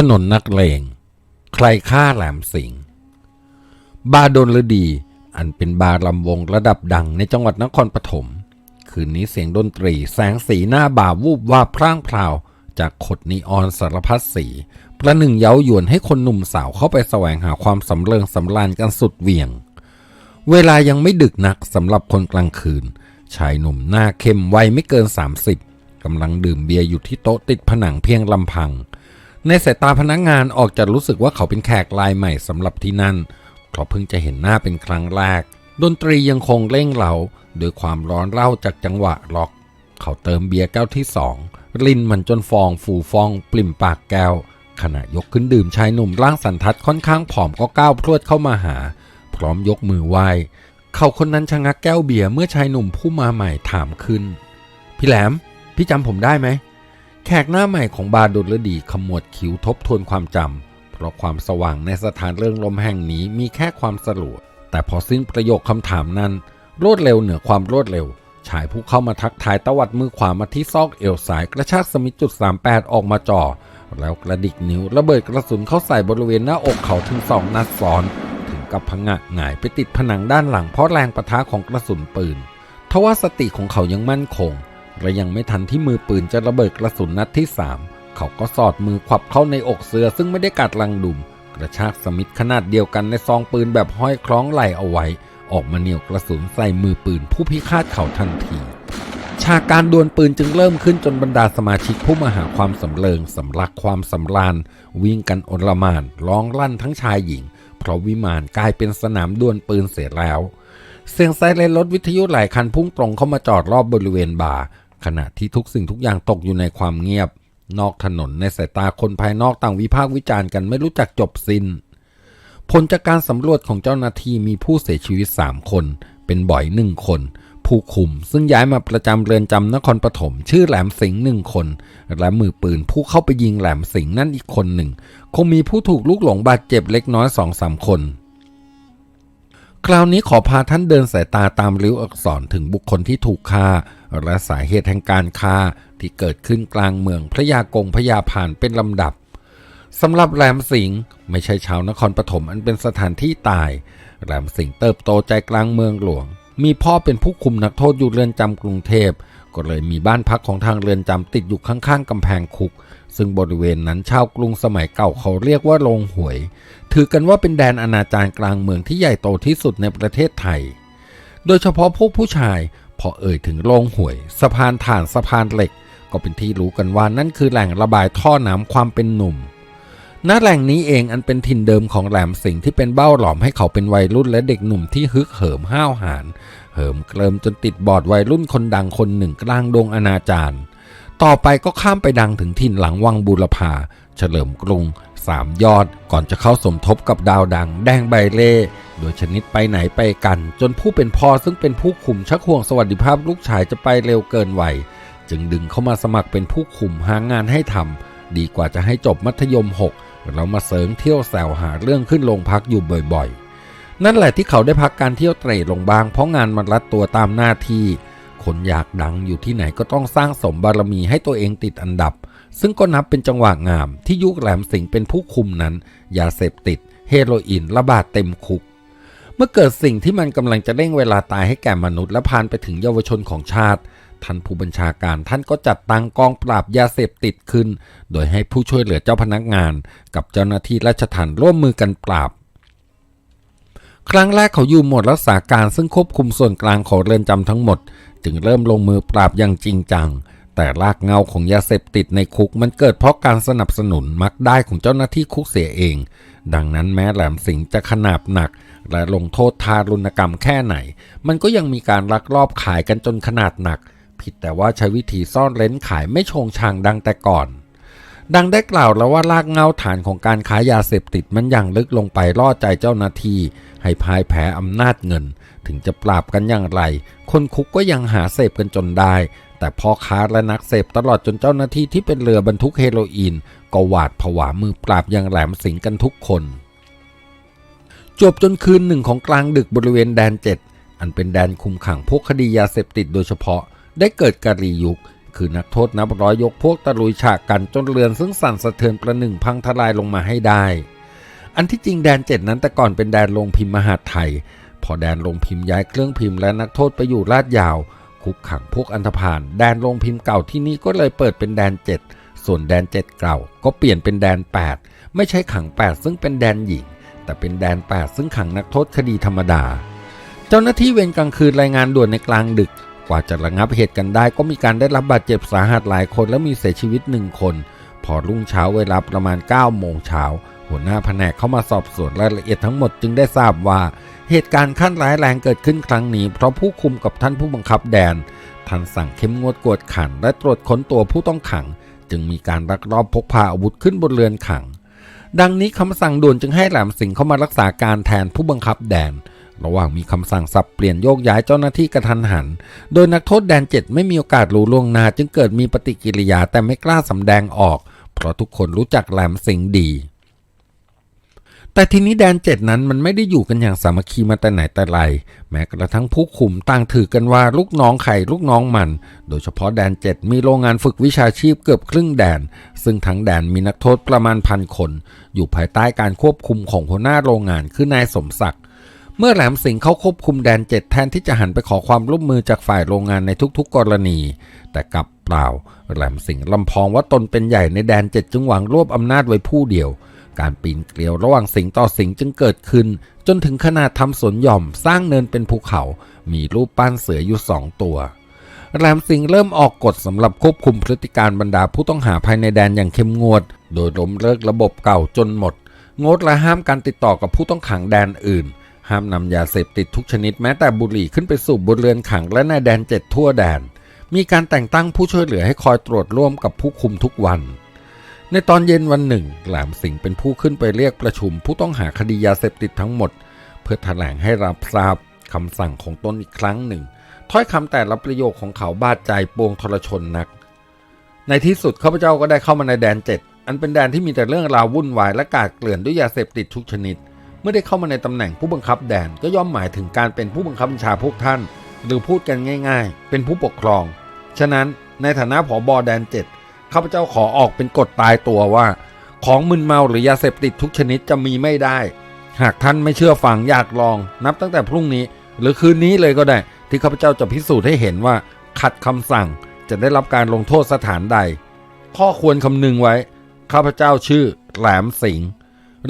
ถนนนักเลง ใครฆ่าแหลมสิง บาร์ดนฤดี อันเป็นบาร์ลำวงระดับดังในจังหวัดนครปฐม คืนนี้เสียงดนตรีแสงสีหน้าบ่าวูบวาบพร่างพราว จากขดนีออนสารพัดสี ประหนึ่งเย้ายวนให้คนหนุ่มสาวเข้าไปแสวงหาความสำเริงสำราญกันสุดเวียง เวลายังไม่ดึกนักสำหรับคนกลางคืน ชายหนุ่มหน้าเข้มวัยไม่เกิน 30กำลังดื่มเบียร์อยู่ที่โต๊ะติดผนังเพียงลำพัง ในสายตาพนักงานออกจะรู้สึกว่าเขาเป็นแขกรายใหม่สำหรับที่นั่นเพราะเพิ่งจะเห็นหน้าเป็นครั้งแรก ดนตรียังคงเร่งเร้าโดยความร้อนเร่าจากจังหวะล็อก เขาเติมเบียร์แก้วที่สองลินมันจนฟองฟูฟอง ปลิ่มปากแก้ว ขณะยกขึ้นดื่มชายหนุ่มร่างสันทัดค่อนข้างผอมก็ก้าวพรวดเข้ามาหา พร้อมยกมือไหว้เขาคนนั้นชะงักแก้วเบียร์เมื่อชายหนุ่มผู้มาใหม่ถามขึ้น พี่แหลม พี่จำผมได้ไหม แขกหน้าใหม่ของบาร์ดลดีขมวดคิ้วทบทวนความจำ เพราะความสว่างในสถานเรื่องลมแห่งนี้มีแค่ความสลัว แต่พอสิ้นประโยคคำถามนั้น รวดเร็วเหนือความรวดเร็ว ชายผู้เข้ามาทักทายตวัดมือขวามาที่ซอกเอวซ้ายกระชากสมิจุด38ออกมาจ่อ แล้วกระดิกนิ้วระเบิดกระสุนเข้าใส่บริเวณหน้าอกเขาถึงสองนัดซ้อน ถึงกับพงะหงายไปติดผนังด้านหลังเพราะแรงประทะของกระสุนปืนทว่าสติของเขายังมั่นคง และยังไม่ทันที่มือปืนจะระเบิดกระสุนนัดที่สามเขาก็สอดมือขวับเข้าในอกเสือซึ่งไม่ได้กัดลังดุมกระชากสมิธขนาดเดียวกันในซองปืนแบบห้อยคล้องไหลเอาไว้ ออกมาเหนี่ยวกระสุนใส่มือปืนผู้พิฆาตเขาทันทีฉากการดวลปืนจึงเริ่มขึ้นจนบรรดาสมาชิกผู้มาหาความสำเริงสำลักความสำราญ วิ่งกันอนลหมานร้องลั่นทั้งชายหญิง เพราะวิมานกลายเป็นสนามดวลปืนเสียแล้ว เสียงไซเรนรถวิทยุหลายคันพุ่งตรงเข้ามาจอดรอบบริเวณบาร์ ขณะที่ทุกสิ่งทุกอย่างตกอยู่ในความเงียบ นอกถนนในสายตาคนภายนอกต่างวิพากษ์วิจารณ์กันไม่รู้จักจบสิน้น ผลจากการสำรวจของเจ้าหน้าที่มีผู้เสียชีวิต 3 คน เป็นบ่อยหนึ่งคน ผู้คุมซึ่งย้ายมาประจำเรือนจำนครปฐมชื่อแหลมสิงห์หนึ่งคน และมือปืนผู้เข้าไปยิงแหลมสิงห์นั่นอีกคนหนึ่ง คงมีผู้ถูกลูกหลงบาดเจ็บเล็กน้อยสองสามคนคราวนี้ขอพาท่านเดินสายตาตามริ้วอักษรถึงบุคคลที่ถูกฆ่า และสาเหตุแห่งการฆ่าที่เกิดขึ้นกลางเมืองพระยากงพระยาผ่านเป็นลำดับสำหรับแหลมสิงห์ไม่ใช่ชาวนครปฐมอันเป็นสถานที่ตาย แหลมสิงห์เติบโตใจกลางเมืองหลวง มีพ่อเป็นผู้คุมนักโทษอยู่เรือนจำกรุงเทพ ก็เลยมีบ้านพักของทางเรือนจำติดอยู่ข้างๆกำแพงคุก ซึ่งบริเวณนั้นชาวกรุงสมัยเก่าเขาเรียกว่าโรงหวย ถือกันว่าเป็นแดนอนาจารกลางเมืองที่ใหญ่โตที่สุดในประเทศไทย โดยเฉพาะพวกผู้ชาย พอเอ่ยถึงโรงหวย สะพานถ่านสะพานเหล็ก ก็เป็นที่รู้กันว่านั่นคือแหล่งระบายท่อน้ำความเป็นหนุ่มณแหล่งนี้เองอันเป็นถิ่นเดิมของแหลมสิงที่เป็นเบ้าหลอมให้เขาเป็นวัยรุ่นและเด็กหนุ่มที่ฮึกเหิมห้าวหาญเหิมเกลิมจนติดบอดวัยรุ่นคนดังคนหนึ่งกลางดงอนาจารต่อไปก็ข้ามไปดังถึงถิ่นหลังวังบูรพา เฉลิมกรุง สามยอด ก่อนจะเข้าสมทบกับดาวดัง แดงใบเล่ โดยชนิดไปไหนไปกัน จนผู้เป็นพ่อซึ่งเป็นผู้คุมชักห่วงสวัสดิภาพลูกชายจะไปเร็วเกินวัยจึงดึงเข้ามาสมัครเป็นผู้คุมหางานให้ทำดีกว่าจะให้จบมัธยม6แล้วมาเสริงเที่ยวแซวหาเรื่องขึ้นโรงพักอยู่บ่อยๆ นั่นแหละที่เขาได้พักการเที่ยวเตร่ลงบาง เพราะงานมันรัดตัวตามหน้าที่ คนอยากดังอยู่ที่ไหนก็ต้องสร้างสมบารมีให้ตัวเองติดอันดับ ซึ่งก็นับเป็นจังหวะงามที่ยุคแหลมสิงห์เป็นผู้คุมนั้นยาเสพติด เฮโรอีนระบาดเต็มคุก เมื่อเกิดสิ่งที่มันกำลังจะเร่งเวลาตายให้แก่มนุษย์และพานไปถึงเยาวชนของชาติ ท่านผู้บัญชาการท่านก็จัดตั้งกองปราบยาเสพติดขึ้น โดยให้ผู้ช่วยเหลือเจ้าพนักงาน กับเจ้าหน้าที่ราชทัณฑ์ร่วมมือกันปราบครั้งแรกเขาอยู่หมวดรักษาการซึ่งควบคุมส่วนกลางของเรือนจำทั้งหมด จึงเริ่มลงมือปราบอย่างจริงจัง แต่รากเงาของยาเสพติดในคุกมันเกิดเพราะการสนับสนุนมักได้ของเจ้าหน้าที่คุกเสียเอง ดังนั้นแม้แหลมสิงจะขนาบหนัก และลงโทษทารุณกรรมแค่ไหน มันก็ยังมีการลักลอบขายกันจนขนาดหนัก ผิดแต่ว่าใช้วิธีซ่อนเร้นขายไม่ชงชางดังแต่ก่อน ดังได้กล่าวแล้วว่ารากเงาฐานของการค้ายยาเสพติดมันอย่างลึกลงไปล่อใจเจ้าหน้าที่ ให้พายแพ้อำนาจเงิน ถึงจะปราบกันอย่างไร คนคุกก็ยังหาเสพกันจนได้ แต่พ่อค้าและนักเสพตลอดจนเจ้าหน้าที่ที่เป็นเรือบรรทุกเฮโรอีน ก็หวาดผวามือปราบอย่างแหลมสิงกันทุกคน จบจนคืนหนึ่งของกลางดึกบริเวณแดนเจ็ดอันเป็นแดนคุมขังพวกคดียาเสพติดโดยเฉพาะ ได้เกิดการียุค คือนักโทษนับร้อยยกพวกตะลุยฉากกันจนเรือนซึ่งสั่นสะเทือนประหนึ่งพังทลายลงมาให้ได้ อันที่จริงแดนเจ็ดนั้นแต่ก่อนเป็นแดนลงพิมพ์มหาไทย พอแดนลงพิมพ์ย้ายเครื่องพิมพ์และนักโทษไปอยู่ลาดยาว คุกขังพวกอันธพาลแดนลงพิมพ์เก่าที่นี่ก็เลยเปิดเป็นแดนเจ็ดส่วนแดนเจ็ดเก่า ก็เปลี่ยนเป็นแดน 8 ไม่ใช่ขัง 8 ซึ่งเป็นแดนหญิง แต่เป็นแดน 8 ซึ่งขังนักโทษคดีธรรมดา เจ้าหน้าที่เวรกลางคืนรายงานด่วนในกลางดึก กว่าจะระงับเหตุกันได้ ก็มีการได้รับบาดเจ็บสาหัสหลายคนและมีเสียชีวิตหนึ่งคน พอรุ่งเช้าเวลาประมาณ9โมงเช้าหัวหน้าแผนกเข้ามาสอบสวนรายละเอียดทั้งหมดจึงได้ทราบว่า เหตุการณ์ขั้นร้ายแรงเกิดขึ้นครั้งนี้ เพราะผู้คุมกับท่านผู้บังคับแดนท่านสั่งเข้มงวดกวดขันและตรวจค้นตัวผู้ต้องขัง จึงมีการลักลอบพกพาอาวุธขึ้นบนเรือนขัง ดังนี้คำสั่งด่วนจึงให้แหลมสิงเข้ามารักษาการแทนผู้บังคับแดน ระหว่างมีคำสั่งสับเปลี่ยนโยกย้ายเจ้าหน้าที่กระทันหัน โดยนักโทษแดนเจ็ดไม่มีโอกาสรู้ล่วงหน้าจึงเกิดมีปฏิกิริยาแต่ไม่กล้าสำแดงออก เพราะทุกคนรู้จักแหลมสิงดี แต่ทีนี้แดนเจ็ดนั้นมันไม่ได้อยู่กันอย่างสามัคคีมาแต่ไหนแต่ไร แม้กระทั่งผู้คุมต่างถือกันว่าลูกน้องไข่ลูกน้องมัน โดยเฉพาะแดนเจ็ดมีโรงงานฝึกวิชาชีพเกือบครึ่งแดน ซึ่งทั้งแดนมีนักโทษประมาณพันคน อยู่ภายใต้การควบคุมของหัวหน้าโรงงานคือนายสมศักดิ์เมื่อแหลมสิงห์เขาควบคุมแดนเจ็ดแทนที่จะหันไปขอความร่วมมือจากฝ่ายโรงงานในทุกๆกรณี แต่กลับเปล่า แหลมสิงห์ลำพองว่าตนเป็นใหญ่ในแดนเจ็ดจึงหวังรวบอำนาจไว้ผู้เดียว การปีนเกลียวระหว่างสิงห์ต่อสิงห์จึงเกิดขึ้น จนถึงขนาดทำสวนหย่อมสร้างเนินเป็นภูเขา มีรูปปั้นเสืออยู่สองตัวแหลมสิงห์เริ่มออกกฎสำหรับควบคุมพฤติการบรรดาผู้ต้องหาภายในแดนอย่างเข้มงวด โดยล้มเลิกระบบเก่าจนหมด งดและห้ามการติดต่อกับผู้ต้องขังแดนอื่น ห้ามนำยาเสพติดทุกชนิดแม้แต่บุหรี่ขึ้นไปสู่บนเรือนขังและในแดนเจ็ดทั่วแดน มีการแต่งตั้งผู้ช่วยเหลือให้คอยตรวจร่วมกับผู้คุมทุกวัน ในตอนเย็นวันหนึ่งแหลมสิงเป็นผู้ขึ้นไปเรียกประชุม ผู้ต้องหาคดียาเสพติดทั้งหมด เพื่อแถลงให้รับทราบคำสั่งของตนอีกครั้งหนึ่ง ถ้อยคำแต่ละประโยคของเขาบาดใจปวงทรชนนัก ในที่สุดข้าพเจ้าก็ได้เข้ามาในแดนเจ็ดอันเป็นแดนที่มีแต่เรื่องราววุ่นวายและกาดเกลื่อนด้วยยาเสพติดทุกชนิด เมื่อได้เข้ามาในตำแหน่งผู้บังคับแดนก็ย่อมหมายถึงการเป็นผู้บังคับบัญชาพวกท่าน หรือพูดกันง่าย ๆ เป็นผู้ปกครอง ฉะนั้นในฐานะผอบอแดนเจ็ด ข้าพเจ้าขอออกเป็นกฎตายตัวว่า ของมึนเมาหรือยาเสพติดทุกชนิดจะมีไม่ได้ หากท่านไม่เชื่อฟังอยากลอง นับตั้งแต่พรุ่งนี้ หรือคืนนี้เลยก็ได้ ที่ข้าพเจ้าจะพิสูจน์ให้เห็นว่า ขัดคำสั่งจะได้รับการลงโทษสถานใด ข้อควรคำนึงไว้ ข้าพเจ้าชื่อแหลมสิงห์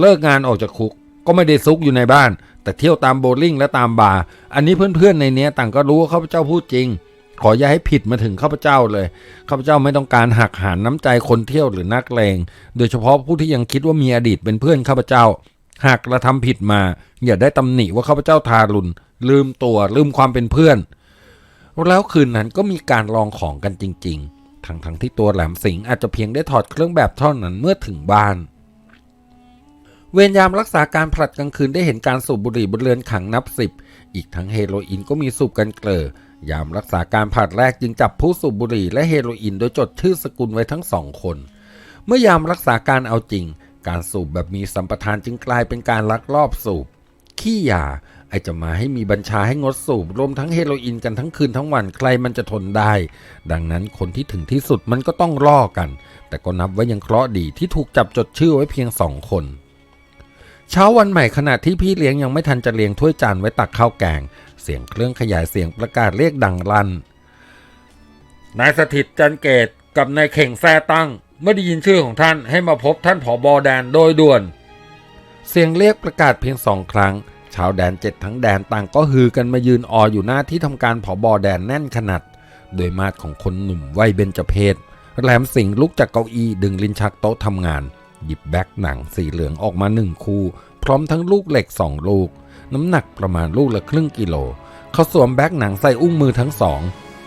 เลิกงานออกจากคุกก็ไม่ได้ซุกอยู่ในบ้าน แต่เที่ยวตามโบว์ลิ่งและตามบาร์อันนี้เพื่อนๆในเนี้ยต่างก็รู้ว่าข้าพเจ้าพูดจริง ขออย่าให้ผิดมาถึงข้าพเจ้าเลย ข้าพเจ้าไม่ต้องการหักหานน้ำใจคนเที่ยวหรือนักเลง โดยเฉพาะผู้ที่ยังคิดว่ามีอดีตเป็นเพื่อนข้าพเจ้า หากกระทำผิดมา อย่าได้ตำหนิว่าข้าพเจ้าทารุณ ลืมตัวลืมความเป็นเพื่อน แล้วคืนนั้นก็มีการลองของกันจริง ๆ ทั้งๆที่ตัวแหลมสิงอาจจะเพียงได้ถอดเครื่องแบบเท่านั้นเมื่อถึงบ้านเวรยามรักษาการผลัดกลางคืนได้เห็นการสูบบุหรี่บนเรือนขังนับสิบ อีกทั้งเฮโรอีนก็มีสูบกันเกลอ ยามรักษาการผัดแรกจึงจับผู้สูบบุหรี่และเฮโรอีนโดยจดชื่อสกุลไว้ทั้งสองคน เมื่อยามรักษาการเอาจริง การสูบแบบมีสัมปทานจึงกลายเป็นการลักลอบสูบ ขี้ยาไอจะมาให้มีบัญชาให้งดสูบรวมทั้งเฮโรอีนกันทั้งคืนทั้งวันใครมันจะทนได้ ดังนั้นคนที่ถึงที่สุดมันก็ต้องล่อกัน แต่ก็นับว่ายังเคราะห์ดีที่ถูกจับจดชื่อไว้เพียงสองคน เช้าวันใหม่ขณะที่พี่เลี้ยงยังไม่ทันจะเลี้ยงถ้วยจานไว้ตักข้าวแกง เสียงเครื่องขยายเสียงประกาศเรียกดังลั่นนายสถิตจันเกตกับนายเข่งแซ่ตั้งเมื่อได้ยินชื่อของท่านให้มาพบท่านผอบอแดนโดยด่วน เสียงเรียกประกาศเพียงสองครั้ง ชาวแดนเจ็ดทั้งแดนต่างก็ฮือกันมายืนอออยู่หน้าที่ทำการผอบอแดนแน่นขนาด โดยมาดของคนหนุ่มวัยเบญจเพศแหลมสิงลุกจากเก้าอี้ดึงลิ้นชักโต๊ะทำงาน หยิบแบ็กหนังสีเหลืองออกมาหนึ่งคู่ พร้อมทั้งลูกเหล็กสองลูก น้ำหนักประมาณลูกละครึ่งกิโล เขาสวมแบ็กหนังใส่อุ้งมือทั้งสอง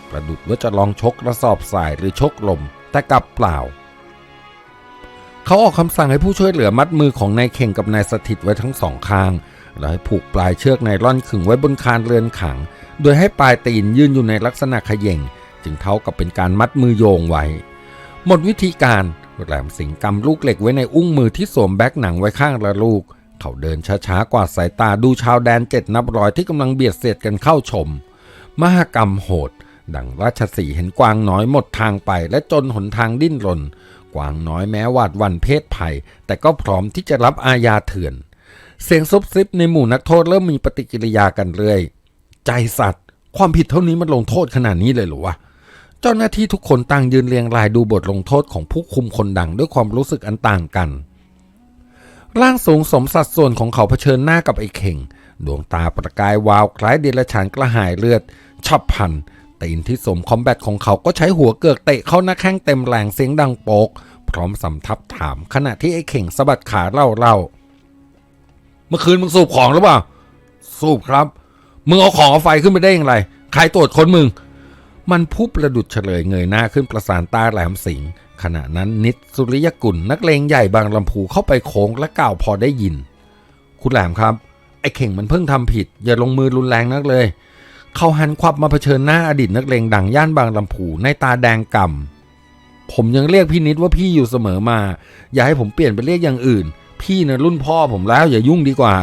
ประดุดว่าจะลองชกกระสอบสายหรือชกลม แต่กลับเปล่า เขาออกคำสั่งให้ผู้ช่วยเหลือมัดมือของนายเข่งกับนายสถิตไว้ทั้งสองข้าง แล้วให้ผูกปลายเชือกไนล่อนขึงไว้บนคานเรือนขัง โดยให้ปลายตีนยืนอยู่ในลักษณะขย่งจึงเท่ากับเป็นการมัดมือโยงไว้ หมดวิธีการแหลมสิงกำลูกเหล็กไว้ในอุ้งมือที่สวมแบ็กหนังไว้ข้างละลูก เขาเดินช้าๆกว่าดสายตาดูชาวแดนเจ็ดนับร้อยที่กำลังเบียดเสียดกันเข้าชม มหากรรมโหด ดังราชสีเห็นกวางน้อยหมดทางไปและจนหนทางดิ้นรน กวางน้อยแม้วาดวันเพศภัย แต่ก็พร้อมที่จะรับอาญาเถื่อน เสียงซุบซิบในหมู่นักโทษเริ่มมีปฏิกิริยากันเรื่อย ใจสัตว์ ความผิดเท่านี้มันลงโทษขนาดนี้เลยหรอวะเจ้าหน้าที่ทุกคนต่างยืนเรียงรายดูบทลงโทษของผู้คุมคนดังด้วยความรู้สึกอันต่างกัน ร่างสูงสมสัดส่วนของเขาเผชิญหน้ากับไอ้เข่ง ดวงตาประกายวาวคล้ายเดรัจฉานกระหายเลือดฉับพลันตีนที่สมคอมแบทของเขาก็ใช้หัวเกือกเตะเข้าหน้าแข้งเต็มแรงเสียงดังโปก พร้อมสำทับถามขณะที่ไอ้เข่งสะบัดขาเล่าเล่าเมื่อคืนมึงสูบของหรือเปล่า สูบครับ มึงเอาของเอาไฟขึ้นไปได้อย่างไร ใครตรวจค้นมึง มันพุบประดุดเฉลยเงยหน้าขึ้นประสานตาแหลมสิง ขณะนั้นนิดสุริยกุลนักเลงใหญ่บางลำพูเข้าไปโค้งและกล่าวพอได้ยิน คุณแหลมครับ ไอ้เข่งมันเพิ่งทำผิด อย่าลงมือรุนแรงนักเลย เขาหันควับมาเผชิญหน้าอดีตนักเลงดังย่านบางลำพูในตาแดงก่ำผมยังเรียกพี่นิดว่าพี่อยู่เสมอมา อย่าให้ผมเปลี่ยนไปเรียกอย่างอื่น พี่นะรุ่นพ่อผมแล้วอย่ายุ่งดีกว่า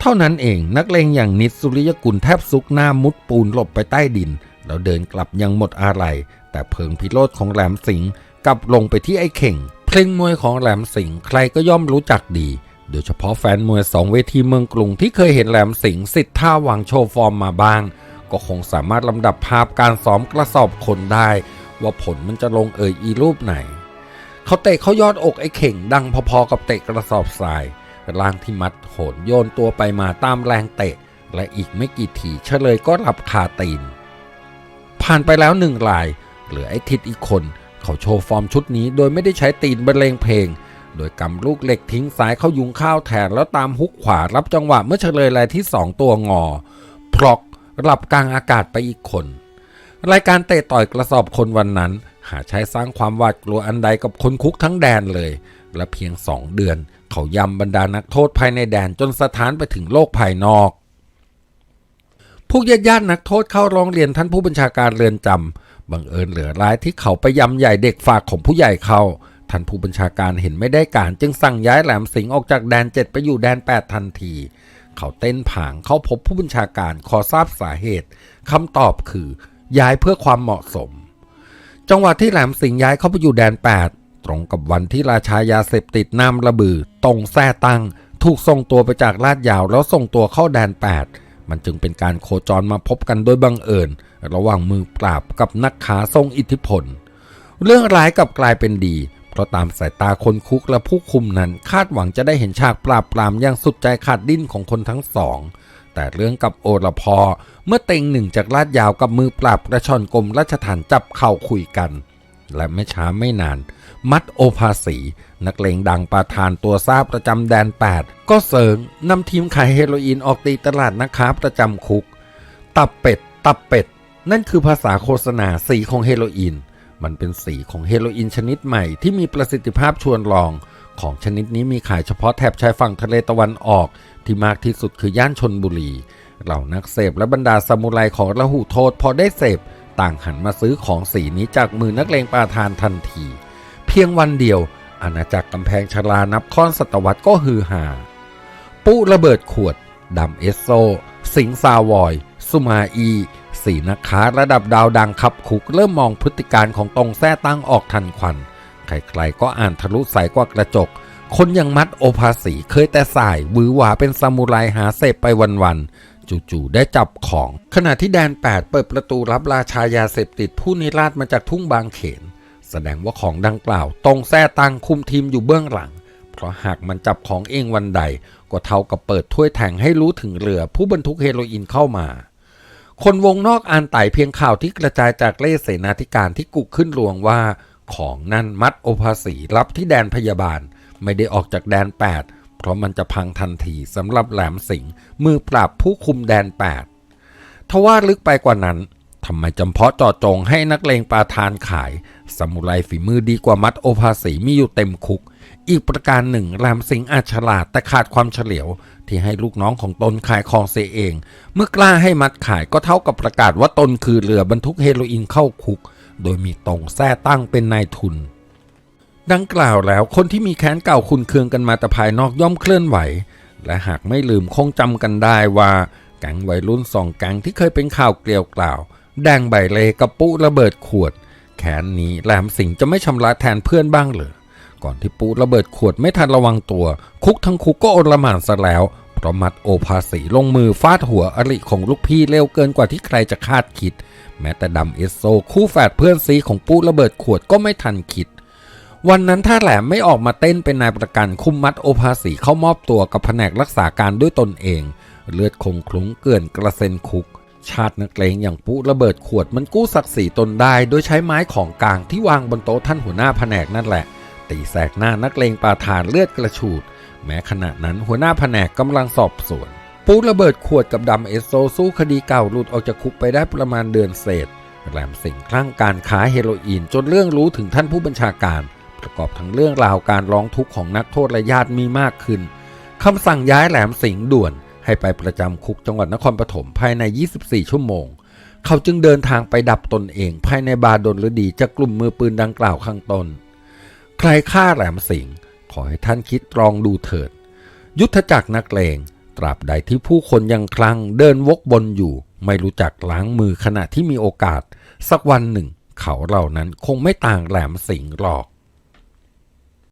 เท่านั้นเองนักเลงอย่างนิดสุริยกุลแทบซุกหน้ามุดปูนหลบไปใต้ดิน แล้วเดินกลับยังหมดอะไรแต่เพิงพิโรธของแหลมสิง กลับลงไปที่ไอ้เข่ง เพลงมวยของแหลมสิงห์ใครก็ย่อมรู้จักดี โดยเฉพาะแฟนมวยสองเวทีเมืองกรุงที่เคยเห็นแหลมสิงห์สิทธิ์ท่าวางโชว์ฟอร์มมาบ้าง ก็คงสามารถลำดับภาพการซ้อมกระสอบคนได้ ว่าผลมันจะลงเอ่ยอีรูปไหน เขาเตะเขายอดอกไอ้เข่ง ดังพอๆกับเตะกระสอบทรายร่างที่มัดโหนโยนตัวไปมาตามแรงเตะ และอีกไม่กี่ทีเฉลยก็รับคาตีน ผ่านไปแล้วหนึ่งราย เหลือไอ้ทิดอีกคน เขาโชว์ฟอร์มชุดนี้โดยไม่ได้ใช้ตีนบรรเลงเพลง โดยกำลูกเหล็กทิ้งซ้ายเข้ายุงข้าวแทนแล้วตามฮุกขวารับจังหวะเมื่อเฉลยรายที่สองตัวงอพรอกรับกลางอากาศไปอีกคน รายการเตะต่อยกระสอบคนวันนั้น หาใช้สร้างความหวาดกลัวอันใดกับคนคุกทั้งแดนเลย และเพียงสองเดือน เขายำบรรดานักโทษภายในแดนจนสถานไปถึงโลกภายนอกพวกญาติญาตินักโทษเข้าร้องเรียนท่านผู้บัญชาการเรือนจำ บังเอิญเหลือร้ายที่เขาไปยำใหญ่เด็กฝากของผู้ใหญ่เขาท่านผู้บัญชาการเห็นไม่ได้การจึงสั่งย้ายแหลมสิงห์ออกจากแดนเจ็ดไปอยู่แดนแปดทันที เขาเต้นผางเข้าพบผู้บัญชาการขอทราบสาเหตุคำตอบคือย้ายเพื่อความเหมาะสม จังหวะที่แหลมสิงห์ย้ายเข้าไปอยู่แดน8ตรงกับวันที่ราชายาเสพติดนามระบือตรงแท้ตั้ง ถูกส่งตัวไปจากลาดยาวแล้วส่งตัวเข้าแดน8มันจึงเป็นการโคจรมาพบกันโดยบังเอิญ ระหว่างมือปราบกับนักขาทรงอิทธิพล เรื่องร้ายกลับกลายเป็นดี เพราะตามสายตาคนคุกและผู้คุมนั้นคาดหวังจะได้เห็นฉากปราบปรามอย่างสุดใจขาดดิ้นของคนทั้งสอง แต่เรื่องกับโอรพอเมื่อเต็งหนึ่งจากลาดยาวกับมือปราบกระชอนกรมราชฐานจับเข่าคุยกัน และไม่ช้าไม่นาน มัดโอภาสี นักเลงดังประธานตัวซาประจำแดน 8 ก็เสริงนำทีมขายเฮโรอีนออกตีตลาดนักค้าประจำคุก ตับเป็ด ตับเป็ด นั่นคือภาษาโฆษณาสีของเฮโรอีน มันเป็นสีของเฮโรอีนชนิดใหม่ที่มีประสิทธิภาพชวนลอง ของชนิดนี้มีขายเฉพาะแถบชายฝั่งทะเลตะวันออก ที่มากที่สุดคือย่านชนบุรี เหล่านักเสพและบรรดาซามูไรของละหูโทษพอได้เสพ ต่างหันมาซื้อของสีนี้จากมือนักเลงปาทานทันที เพียงวันเดียว อาณาจักรกำแพงชลานับค่อนศตวรรษก็ฮือฮาปุระเบิดขวดดำเอสโซ สิงซาวอย สุมาอี สีนักค้าระดับดาวดังขับคุกเริ่มมองพฤติการของตรงแท้ตั้งออกทันควัน ใครๆก็อ่านทะลุใสกว่ากระจก คนยังมัดโอภาสีเคยแต่สายวือหวาเป็นซามูไรหาเสพไปวันๆจู่ๆได้จับของ ขณะที่แดน 8 เปิดประตูรับราชายาเสพติดผู้นิราชมาจากทุ่งบางเขน แสดงว่าของดังกล่าว ตรงแท้ตั้งคุมทีมอยู่เบื้องหลังเพราะหากมันจับของเองวันใด ก็เท่ากับเปิดถ้วยแทงให้รู้ถึงเรือผู้บรรทุกเฮโรอีนเข้ามา คนวงนอกอ่านไต่เพียงข่าวที่กระจายจากเล่เสนาธิการที่กุกขึ้นรวงว่า ของนั่นมัดโอภาสีรับที่แดนพยาบาล ไม่ได้ออกจากแดน 8 เพราะมันจะพังทันทีสำหรับแหลมสิงห์มือปราบผู้คุมแดน 8 ทว่าลึกไปกว่านั้นทำไมจำเพาะจาะจงให้นักเลงปาทานขายสมุไรฝีมือดีกว่ามัดโอภาสีมีอยู่เต็มคุก อีกประการหนึ่งแหลมสิงห์อาจฉลาดแต่ขาดความเฉลียว ที่ให้ลูกน้องของตนขายของเสียเอง เมื่อกล้าให้มัดขายก็เท่ากับประกาศว่าตนคือเรือบรรทุกเฮโรอีนเข้าคุก โดยมีตรงแท้ตั้งเป็นนายทุน ดังกล่าวแล้วคนที่มีแค้นเก่าคุณเคืองกันมาแต่ภายนอกย่อมเคลื่อนไหว และหากไม่ลืมคงจำกันได้ว่าแก๊งวัยรุ่นสองแก๊งที่เคยเป็นข่าวเกลียวกล่าว แดงใบเลกับปุ๊ระเบิดขวดแขนนี้แหลมสิงจะไม่ชำระแทนเพื่อนบ้างเหรอ ก่อนที่ปุ๊ระเบิดขวดไม่ทันระวังตัว คุกทั้งคุกก็โอลหม่านซะแล้วเพราะมัดโอภาสีลงมือฟาดหัวอริของลูกพี่เร็วเกินกว่าที่ใครจะคาดคิด แม้แต่ดำเอสโซคู่แฝดเพื่อนซีของปุ๊ระเบิดขวดก็ไม่ทันคิด วันนั้นถ้าแหลมไม่ออกมาเต้นเป็นนายประกันคุมมัดโอภาสีเข้ามอบตัวกับแผนกรักษาการด้วยตนเอง เลือดคงคลุ้งเกลื่อนกระเซ็นคุกชาตินักเลงอย่างปุ๊ระเบิดขวดมันกู้ศักดิ์ศรีตนได้ โดยใช้ไม้ของกลางที่วางบนโต๊ะท่านหัวหน้าแผนกนั่นแหละ ตีแสกหน้านักเลงปาทานเลือดกระฉูด แม้ขณะนั้นหัวหน้าแผนกกำลังสอบสวนปุ๊ระเบิดขวดกับดำเอสโซสู้คดีเก่าหลุดออกจากคุกไปได้ประมาณเดือนเศษแหลมสิงคลั่งการค้าเฮโรอีนจนเรื่องรู้ถึงท่านผู้บัญชาการ ประกอบทั้งเรื่องราวการร้องทุกข์ของนักโทษและญาติมีมากขึ้นคำสั่งย้ายแหลมสิงห์ด่วน ให้ไปประจำคุกจังหวัดนครปฐมภายใน 24 ชั่วโมง เขาจึงเดินทางไปดับตนเองภายในบาดลฤดีจากกลุ่มมือปืนดังกล่าวข้างต้น ใครฆ่าแหลมสิงห์ขอให้ท่านคิดตรองดูเถิด ยุทธจักรนักเลงตราบใดที่ผู้คนยังคลั่งเดินวกบนอยู่ ไม่รู้จักล้างมือขณะที่มีโอกาส สักวันหนึ่ง เขาเหล่านั้นคงไม่ต่างแหลมสิงห์หรอก